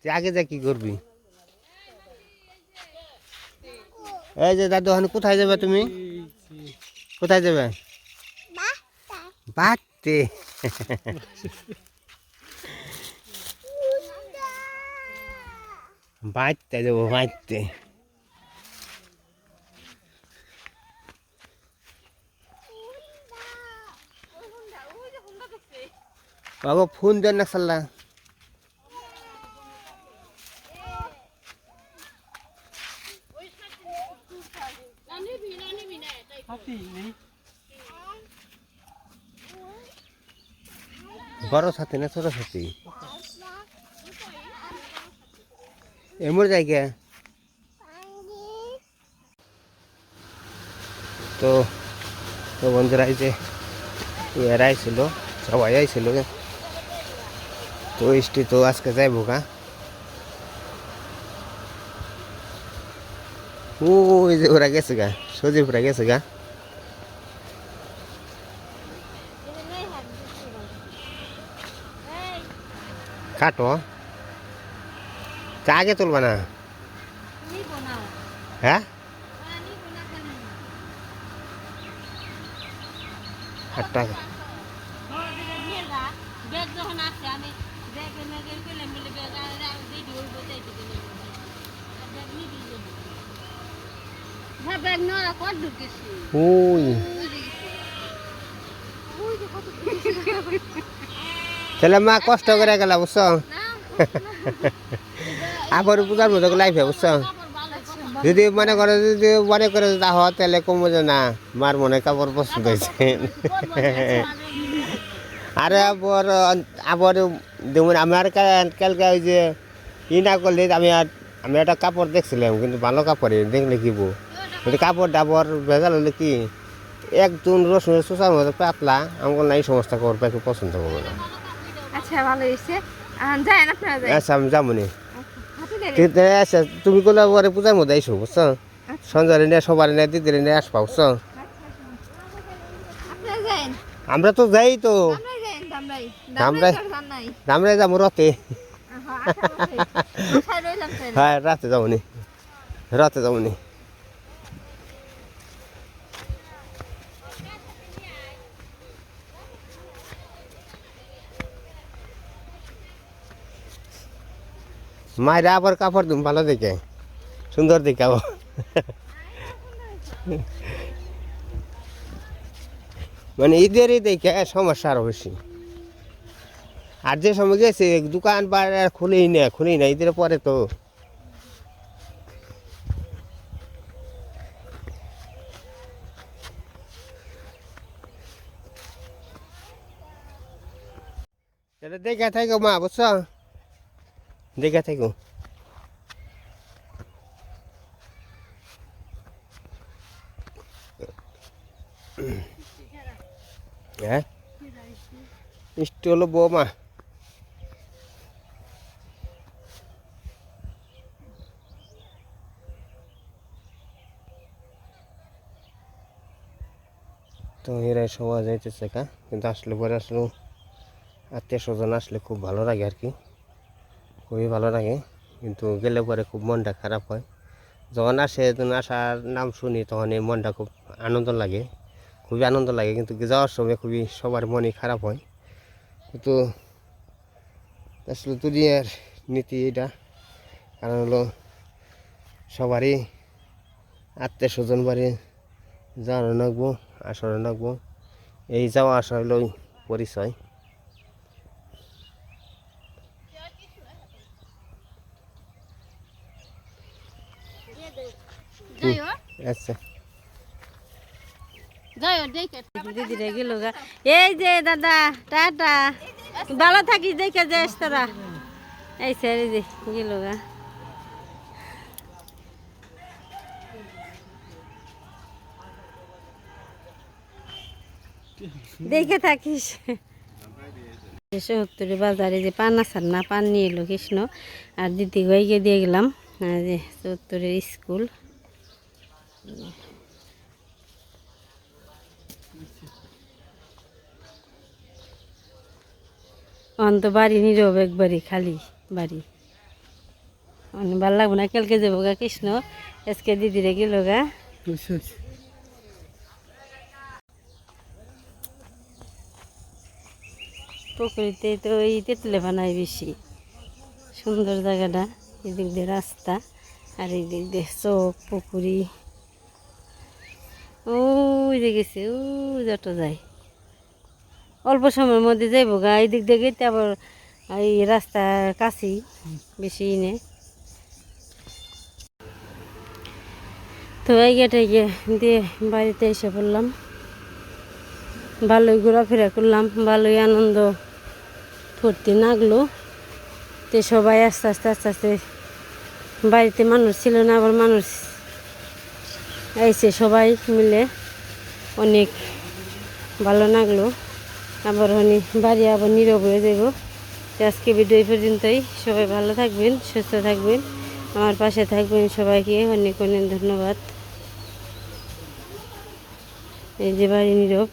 তুই আগে যা কি করবি? এই যে দাদু ওখানে কোথায় যাবে তুমি? কোথায় যাবে? বাড়তে। বাড়তে যাব, বাড়তে। বাবা ফোন দেন না সাল্লা বড় সাথে না ছোট সাথে? এমর জায়গা। তো তো বন্ধুরা, এই যে এরা আইছিল, সবাই আইছিল তো ইষ্টি তো আজকে যাইব গা। ওই যে ওরা গেছে গা, সজীবরা গেছে গা। কাটো চা আগে তুলবা না? হ্যাঁ? আট টাকা ব্যাগ যখন আসছে আমি ব্যাগ ব্যাগের করলে মিলে ব্যাগ রেডি হইব ব্যাগ নড়া কর ঢুকেছি ওই তাহলে মা কষ্ট করে গেল, বুঝছ? আবার পূজার মতো লাইফে বুঝছ? যদি মনে করে, যদি মনে করে তা হয় তাহলে কমবো যে না, মার মনে কাপড় পছন্দ হয়েছে। আরে আবার আবার যেমন আমার কালকে ওই যে ই না করলে আমি আর আমি একটা কাপড় দেখছিলাম, কিন্তু ভালো কাপড় দেখলে কি বউ? কাপড় ডাবর ভেজাল হলে কি? একজন রসুনের শোষার মতো পাতলা আমার নাই সমস্ত কাপড় পছন্দ করব না। আচ্ছা ভালো হয়েছে। যায় না আপনারা যায় আচ্ছা আমি যাব নি। কিন্তু আচ্ছা তুমি কোলে পরে পূজার মধ্যে আইসো বুঝছ? সঞ্জয় নিয়ে সবার নিয়ে দিদির নিয়ে আসবা বুঝছ? যান আমরা তো যাই তো। আমরা যান যাব রতে। হ্যাঁ রাতে যাব নি। রাতে যাব নি। মায়ের আবার কাপড় তুমি ভালো দেখে। সুন্দর দেখে আবার। মানে ঈদেরই দেখে সমস্যা আরও বেশি। আর যে সময় গেছে, দোকান আর খুলেই না খুলেই না, ঈদের পরে তো। দেখে থাকো মা, বুঝছ? দেখে থাকো। হ্যাঁ? মিষ্টি হলো বৌমা। তো এরাই সবাই যাইতেছে কা, কিন্তু আসলে পরে আসলে আত্মীয় স্বজন আসলে খুব ভালো লাগে আর কি। খুবই ভালো লাগে। কিন্তু গেলে পরে খুব মনটা খারাপ হয়। যখন আসে, যখন আসার নাম শুনি, তখন এই মনটা খুব আনন্দ লাগে। খুবই আনন্দ লাগে, কিন্তু যাওয়ার সময় খুবই সবার মনই খারাপ হয়। কিন্তু আসলে দুনিয়ার নীতি এটা। কারণ হলো সবারই আত্মীয় স্বজন বাড়ি যাওয়ানো নাকবো আসানো নাকবো এই যাওয়া আসা হলো পরিচয়। আচ্ছা। দিদিরে গেল গা। এই যে দাদা টাটা। ভালো থাকিস দেখে যাস তোরা। এই স্যার এই যে গেল গা। দেখে থাকিস। সত্তরে বাজারে যে পান আসার না পান নিয়ে এলো কৃষ্ণ। আর দিদি গিয়ে দিয়ে গেলাম। যে সত্তরের স্কুল। অন্ত বাড়ি নীরব একবারই খালি বাড়ি। অনেক ভালো লাগবে না কালকে যাব গা কৃষ্ণ। আজকে দিদিরে গেল গা। পুকুরিতে তো এই তেঁতুলে বানায় বেশি। সুন্দর জায়গাটা এদিক দিয়ে রাস্তা আর এই দিক দিয়ে চোখ পুকুরি। ওই যে গেছে, ওই যত যায়। অল্প সময়ের মধ্যে যাইব গা এই দিক দিয়ে গেতে আবার এই রাস্তা কাছেই বেশি নে তো এই গেটে গিয়ে দিয়ে বাড়িতে এসে পড়লাম। ভালোই ঘোরাফেরা করলাম, ভালোই আনন্দ ফুর্তি লাগল। তো সবাই আস্তে আস্তে আস্তে আস্তে বাড়িতে মানুষ ছিল না, আবার মানুষ আইসে সবাই মিলে অনেক ভালো লাগল। আবার উনি বাড়ি আবার নীরব হয়ে যাব আজকে ভিডিও এই পর্যন্তই। সবাই ভালো থাকবেন, সুস্থ থাকবেন, আমার পাশে থাকবেন সবাইকে অনেক অনেক ধন্যবাদ। এই যে বাড়ি নীরব।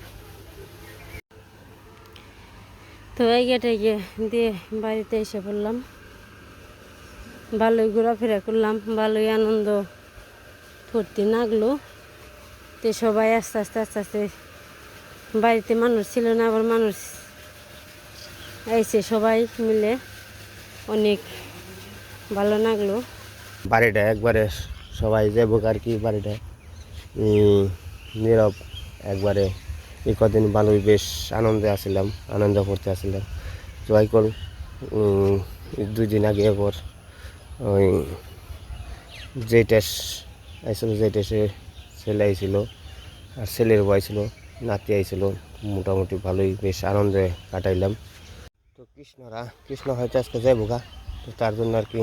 তো এই গেটে গিয়ে দিয়ে বাড়িতে এসে পড়লাম। ভালোই ঘোরাফেরা করলাম, ভালোই আনন্দ ফুর্তি লাগল তো সবাই আস্তে আস্তে আস্তে আস্তে বাড়িতে মানুষ ছিল না, আবার মানুষ এসে সবাই মিলে। অনেক ভালো লাগল বাড়িটা একবারে সবাই যাব আর কি বাড়িটা নীরব একবারে। এই কদিন ভালোই বেশ আনন্দে আসছিলাম আনন্দ করতে আসছিলাম জয় কল দুই দিন আগে এবার ওই জেটেস আইছিল জেটেসে ছেলে আইছিল, আর ছেলের বয় ছিল নাতি আইছিল, মোটামুটি ভালোই বেশ আনন্দে কাটাইলাম। তো কৃষ্ণরা, কৃষ্ণ হয়তো আজকে যাইব গা, তো তার জন্য আর কি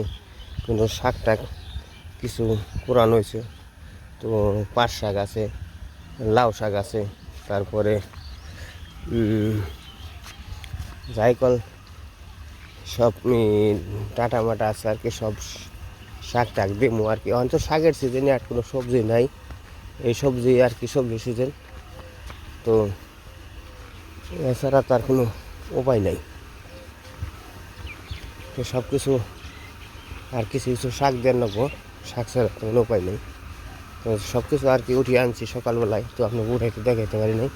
কিন্তু শাক টাক কিছু কোরআন হয়েছে তো পাট শাক আছে, লাউ শাক আছে, তারপরে জাইকল, সব টাটা মাটা আছে আর কি, সব শাক টাক দিমু আর কি। অন্তত শাকের সিজনে আর কোনো সবজি নাই। এই সবজি আর কি সবজি সিজন তো এছাড়া তার কোনো উপায় নাই। তো সব কিছু আর কিছু কিছু শাক দেন নেব। শাক ছাড়া তো কোনো উপায় নেই। তো সব কিছু আর কি উঠিয়ে আনছি সকালবেলায়। তো আপনাকে উঠাইতে দেখাইতে পারি নাই।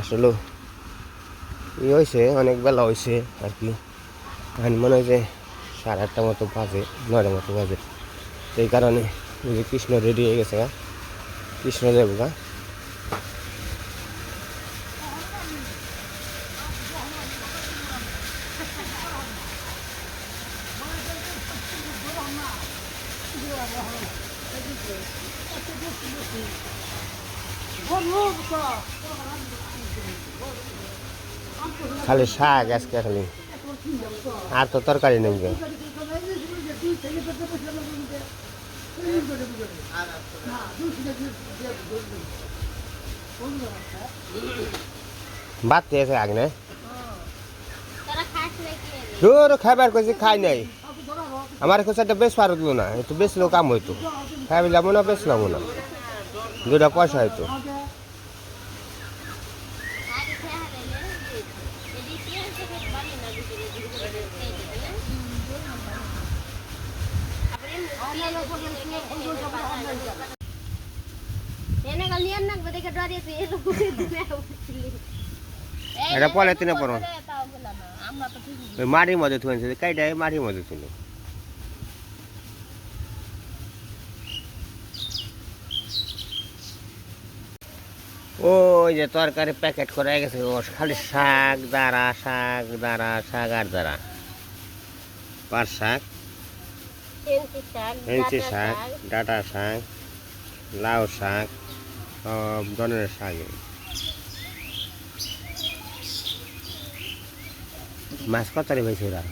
আসলে ই হয়েছে অনেক বেলা হয়েছে আর কি। মনে হয় যে সাড়ে আটটা মতো বাজে, নয়টা মতো বাজে। এই কারণে যে কৃষ্ণ রেডি হয়ে গেছে গা কৃষ্ণ যাব গা খালি শাক আজকে খালি। আর তো তরকারি নেই। ভাত দিয়েছে আগ না? দূর খাবার কইছি, খাই নাই। আমার কাছে একটা বেশ পারত না একটু বেশলেও কাম হইতো। খাইলাম না বেশলাম না। দুটা পয়সা হইতো। এটা পলে তিনে পড়ো ওই মাটির মধ্যে থুয়েছে কাইটাই মাটির মধ্যে ছিল। ওই যে তরকারি প্যাকেট করে গেছে। ও খালি শাক, দাঁড়া শাক দাঁড়া, শাক আর দাঁড়া। পাট শাক। হেঁচি শাক ডাটা শাক লাউ শাক সব ধরনের শাক। মাছ কত তারিখ হয়েছে ওরা?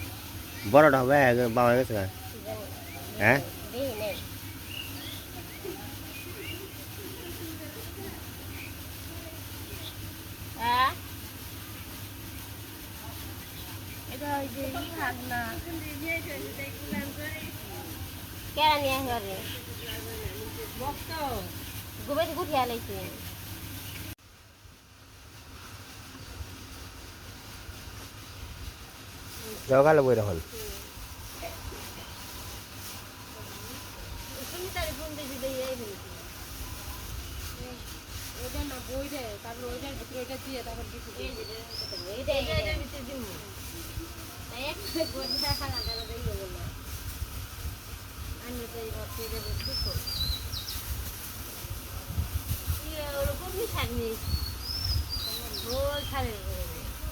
বড়টা হবে বাবা গেছে? হ্যাঁ? কেরা নিয়ে ঘরে গোবে গুঠিয়া লাইছে যাও গেল বই বেশি দিয়ে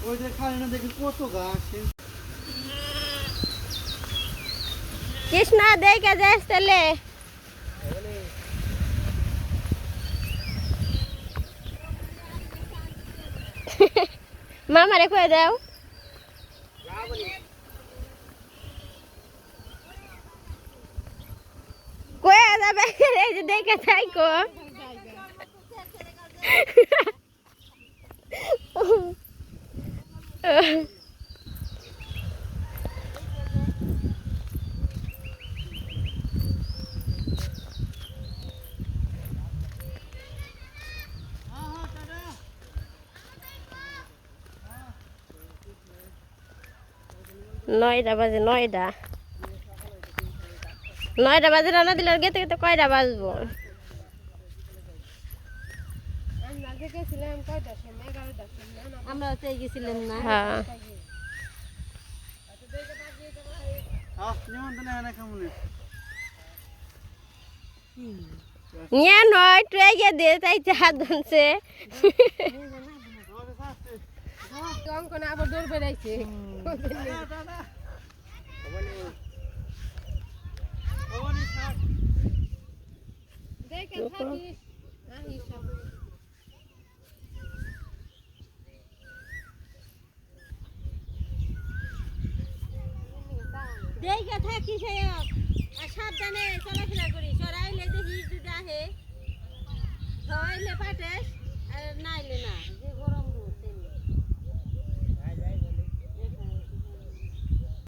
ওই যে খালি না দেখি কত গাছ কৃষ্ণা দেখে যাস তাহলে। মামারে কয়ে দাও। কয়ে যাবে এই যে দেখে থাইকো নয়টা বাজে নয়টা নয়টা বাজে রান্না দিলে আর গেতে গেতে কয়টা বাজবো? আমরা গেছিলাম না। হ্যাঁ। নিয়ে নয় একটু এগিয়ে দিয়ে তাইতে হাত ধনছে আবার দৌড় বেড়াইছে দেখে থাকি সে আর সাবধানে চলাফেরা করি। সরাইলে দেখি দুটা আহে। ধরাইলে পাঠাস আর নাইলে না।